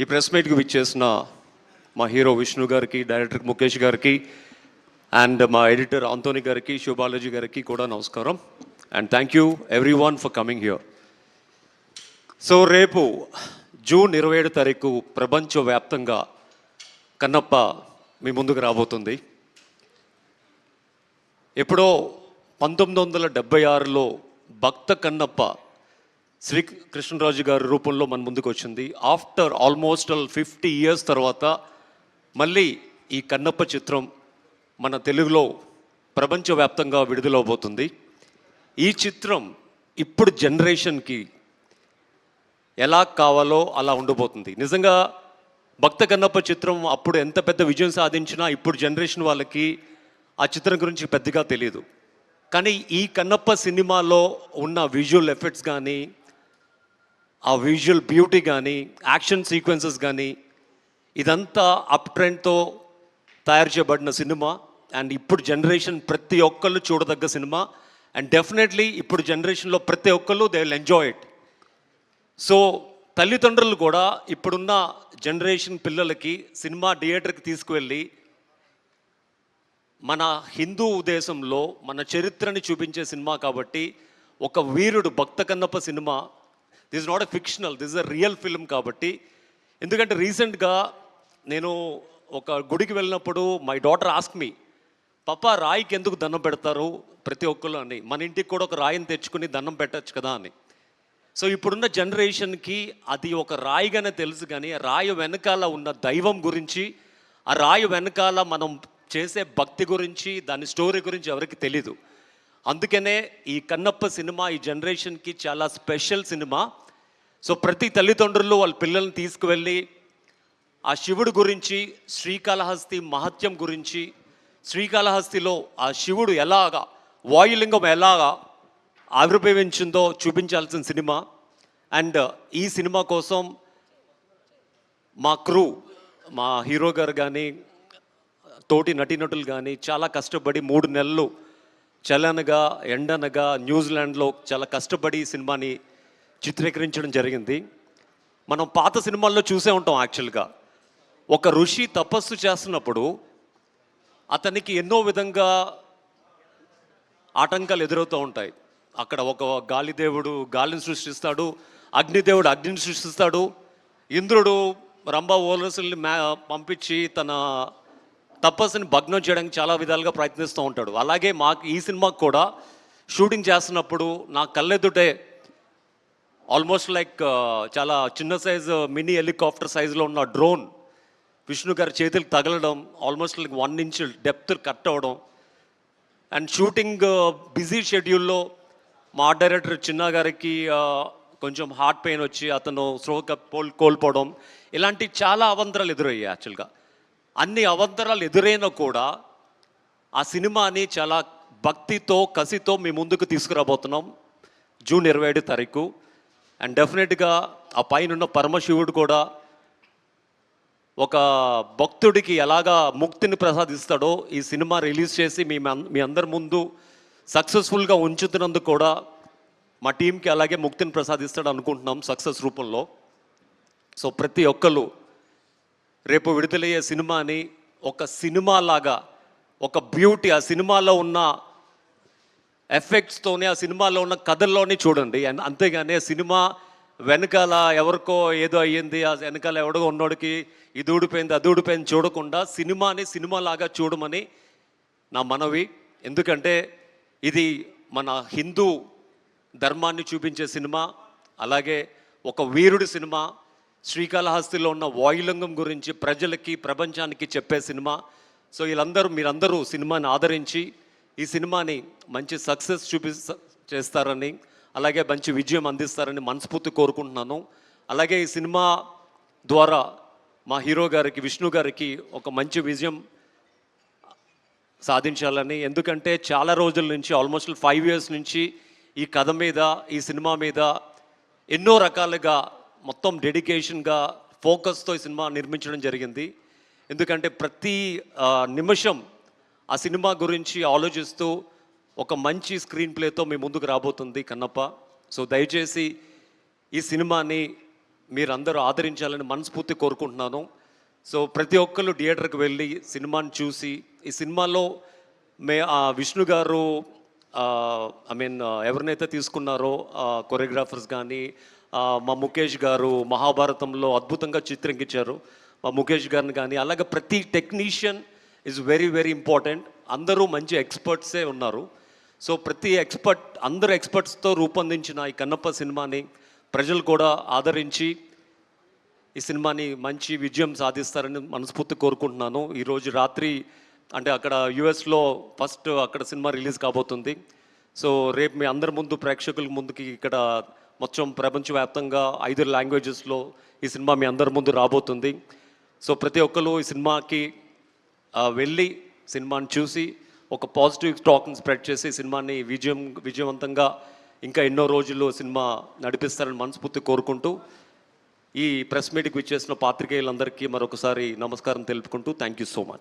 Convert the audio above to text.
ఈ ప్రెస్ మీట్కి విచ్చేసిన మా హీరో విష్ణు గారికి డైరెక్టర్ ముఖేష్ గారికి అండ్ మా ఎడిటర్ ఆంతోని గారికి శివబాలాజీ గారికి కూడా నమస్కారం. And thank you everyone for coming here so రేపు జూన్ ఇరవై ఏడు తారీఖు ప్రపంచవ్యాప్తంగా కన్నప్ప మీ ముందుకు రాబోతుంది. ఎప్పుడో పంతొమ్మిది వందల డెబ్బై ఆరులో భక్త కన్నప్ప శ్రీ కృష్ణరాజు గారి రూపంలో మన ముందుకు వచ్చింది. ఆఫ్టర్ ఆల్మోస్ట్ ఫిఫ్టీ ఇయర్స్ తర్వాత మళ్ళీ ఈ కన్నప్ప చిత్రం మన తెలుగులో ప్రపంచవ్యాప్తంగా విడుదలవబోతుంది. ఈ చిత్రం ఇప్పుడు జనరేషన్కి ఎలా కావాలో అలా ఉండబోతుంది. నిజంగా భక్త కన్నప్ప చిత్రం అప్పుడు ఎంత పెద్ద విజయం సాధించినా ఇప్పుడు జనరేషన్ వాళ్ళకి ఆ చిత్రం గురించి పెద్దగా తెలియదు కానీ ఈ కన్నప్ప సినిమాలో ఉన్న విజువల్ ఎఫెక్ట్స్ కానీ ఆ విజువల్ బ్యూటీ కానీ యాక్షన్ సీక్వెన్సెస్ కానీ ఇదంతా అప్ ట్రెండ్తో తయారు చేయబడిన సినిమా. అండ్ ఇప్పుడు జనరేషన్ ప్రతి ఒక్కళ్ళు చూడదగ్గ సినిమా. అండ్ డెఫినెట్లీ ఇప్పుడు జనరేషన్లో ప్రతి ఒక్కళ్ళు they will enjoy it so తల్లిదండ్రులు కూడా ఇప్పుడున్న జనరేషన్ పిల్లలకి సినిమా థియేటర్కి తీసుకువెళ్ళి మన హిందూ దేశంలో మన చరిత్రని చూపించే సినిమా కాబట్టి ఒక వీరుడు Bhakta Kannappa cinema this not a fictional this a real film కాబట్టి. ఎందుకంటే రీసెంట్గా నేను ఒక గుడికి వెళ్ళినప్పుడు మై డాటర్ ఆస్క్ మీ పప్ప రాయికి ఎందుకు దండం పెడతారు ప్రతి ఒక్కరు అని. మన ఇంటికి కూడా ఒక రాయిని తెచ్చుకుని దండం పెట్టచ్చు కదా అని. సో ఇప్పుడున్న జనరేషన్కి అది ఒక రాయిగానే తెలుసు కానీ రాయి వెనకాల ఉన్న దైవం గురించి ఆ రాయి వెనకాల మనం చేసే భక్తి గురించి దాని స్టోరీ గురించి ఎవరికి తెలీదు. అందుకనే ఈ కన్నప్ప సినిమా ఈ జనరేషన్కి చాలా స్పెషల్ సినిమా. సో ప్రతి తల్లిదండ్రులు వాళ్ళ పిల్లల్ని తీసుకువెళ్ళి ఆ శివుడు గురించి శ్రీకాళహస్తి మహత్యం గురించి శ్రీకాళహస్తిలో ఆ శివుడు ఎలాగా వాయులింగం ఎలాగా ఆవిర్భవించిందో చూపించాల్సిన సినిమా. అండ్ ఈ సినిమా కోసం మా క్రూ మా హీరో గారు కానీ తోటి నటీనటులు కానీ చాలా కష్టపడి మూడు నెలలు చలనగా ఎండనగా న్యూజిలాండ్లో చాలా కష్టపడి ఈ సినిమాని చిత్రీకరించడం జరిగింది. మనం పాత సినిమాల్లో చూసే ఉంటాం యాక్చువల్గా. ఒక ఋషి తపస్సు చేస్తున్నప్పుడు అతనికి ఎన్నో విధంగా ఆటంకాలు ఎదురవుతూ ఉంటాయి. అక్కడ ఒక గాలిదేవుడు గాలిని సృష్టిస్తాడు అగ్నిదేవుడు అగ్నిని సృష్టిస్తాడు. ఇంద్రుడు రంభ ఓలసుల్ని మ్యా పంపించి తన తపస్సుని భగ్నం చేయడానికి చాలా విధాలుగా ప్రయత్నిస్తూ ఉంటాడు. అలాగే మాకు ఈ సినిమాకు కూడా షూటింగ్ చేస్తున్నప్పుడు నా కళ్ళెదుటే ఆల్మోస్ట్ లైక్ చాలా చిన్న సైజు మినీ హెలికాప్టర్ సైజులో ఉన్న డ్రోన్ విష్ణు గారి చేతులకు తగలడం almost like one inch depth cut అవ్వడం. అండ్ షూటింగ్ బిజీ షెడ్యూల్లో మా ఆర్ట్ డైరెక్టర్ చిన్న గారికి కొంచెం హార్ట్ పెయిన్ వచ్చి అతను స్ట్రోక్ కోల్ కోల్పోవడం. ఇలాంటి చాలా అవంతరాలు ఎదురయ్యాయి యాక్చువల్గా. అన్ని అవంతరాలు ఎదురైనా కూడా ఆ సినిమాని చాలా భక్తితో కసితో మీ ముందుకు తీసుకురాబోతున్నాం. జూన్ ఇరవై ఏడు తారీఖు. అండ్ డెఫినెట్గా ఆ పైన ఉన్న పరమశివుడు కూడా ఒక భక్తుడికి ఎలాగా ముక్తిని ప్రసాదిస్తాడో ఈ సినిమా రిలీజ్ చేసి మీ మీ అందరి ముందు సక్సెస్ఫుల్గా ఉంచుతున్నందుకు కూడా మా టీంకి అలాగే ముక్తిని ప్రసాదిస్తాడు అనుకుంటున్నాం సక్సెస్ రూపంలో. సో ప్రతి ఒక్కరు రేపు విడుదలయ్యే సినిమాని ఒక సినిమా లాగా ఒక బ్యూటీ ఆ సినిమాలో ఉన్న ఎఫెక్ట్స్తోనే ఆ సినిమాలో ఉన్న కథల్లోనే చూడండి. అంతేగాని సినిమా వెనకాల ఎవరికో ఏదో అయ్యింది ఆ వెనకాల ఎవడో ఉన్నోడికి ఇది ఊడిపోయింది అది ఊడిపోయింది చూడకుండా సినిమాని సినిమా లాగా చూడమని నా మనవి. ఎందుకంటే ఇది మన హిందూ ధర్మాన్ని చూపించే సినిమా అలాగే ఒక వీరుడి సినిమా శ్రీకాళహస్తిలో ఉన్న వాయులింగం గురించి ప్రజలకి ప్రపంచానికి చెప్పే సినిమా. సో వీళ్ళందరూ మీరందరూ సినిమాని ఆదరించి ఈ సినిమాని మంచి సక్సెస్ చూపి చేస్తారని అలాగే మంచి విజయం అందిస్తారని మనస్ఫూర్తి కోరుకుంటున్నాను. అలాగే ఈ సినిమా ద్వారా మా హీరో గారికి విష్ణు గారికి ఒక మంచి విజయం సాధించాలని. ఎందుకంటే చాలా రోజుల నుంచి ఆల్మోస్ట్ ఫైవ్ ఇయర్స్ నుంచి ఈ కథ మీద ఈ సినిమా మీద ఎన్నో రకాలుగా మొత్తం డెడికేషన్గా ఫోకస్తో ఈ సినిమా నిర్మించడం జరిగింది. ఎందుకంటే ప్రతి నిమిషం ఆ సినిమా గురించి ఆలోచిస్తూ ఒక మంచి స్క్రీన్ ప్లేతో మీ ముందుకు రాబోతుంది కన్నప్ప. సో దయచేసి ఈ సినిమాని మీరందరూ ఆదరించాలని మనస్ఫూర్తి కోరుకుంటున్నాను. సో ప్రతి ఒక్కరు థియేటర్కి వెళ్ళి సినిమాని చూసి ఈ సినిమాలో మే ఆ విష్ణు గారు ఐ మీన్ ఎవరినైతే తీసుకున్నారో కొరియోగ్రాఫర్స్ కానీ మా ముఖేష్ గారు మహాభారతంలో అద్భుతంగా చిత్రించారు మా ముఖేష్ గారిని కానీ అలాగే ప్రతి technician is very very important అందరూ మంచి ఎక్స్పర్ట్సే ఉన్నారు. సో ప్రతి ఎక్స్పర్ట్ అందరు ఎక్స్పర్ట్స్తో రూపొందించిన ఈ కన్నప్ప సినిమాని ప్రజలు కూడా ఆదరించి ఈ సినిమాని మంచి విజయం సాధిస్తారని మనస్ఫూర్తి కోరుకుంటున్నాను. ఈరోజు రాత్రి అంటే అక్కడ యుఎస్లో ఫస్ట్ అక్కడ సినిమా రిలీజ్ కాబోతుంది. సో రేపు మీ అందరి ముందు ప్రేక్షకుల ముందుకి ఇక్కడ మొత్తం ప్రపంచవ్యాప్తంగా ఐదు లాంగ్వేజెస్లో ఈ సినిమా మీ అందరి ముందు రాబోతుంది. సో ప్రతి ఒక్కరు ఈ సినిమాకి వెళ్ళి సినిమాని చూసి ఒక పాజిటివ్ టాక్ని స్ప్రెడ్ చేసి సినిమాని విజయం విజయవంతంగా ఇంకా ఎన్నో రోజుల్లో సినిమా నడిపిస్తారని మనస్ఫూర్తి కోరుకుంటూ ఈ ప్రెస్ మీట్కి విచ్చేసిన పాత్రికేయులందరికీ మరొకసారి నమస్కారం తెలుపుకుంటూ థ్యాంక్ యూ సో మచ్.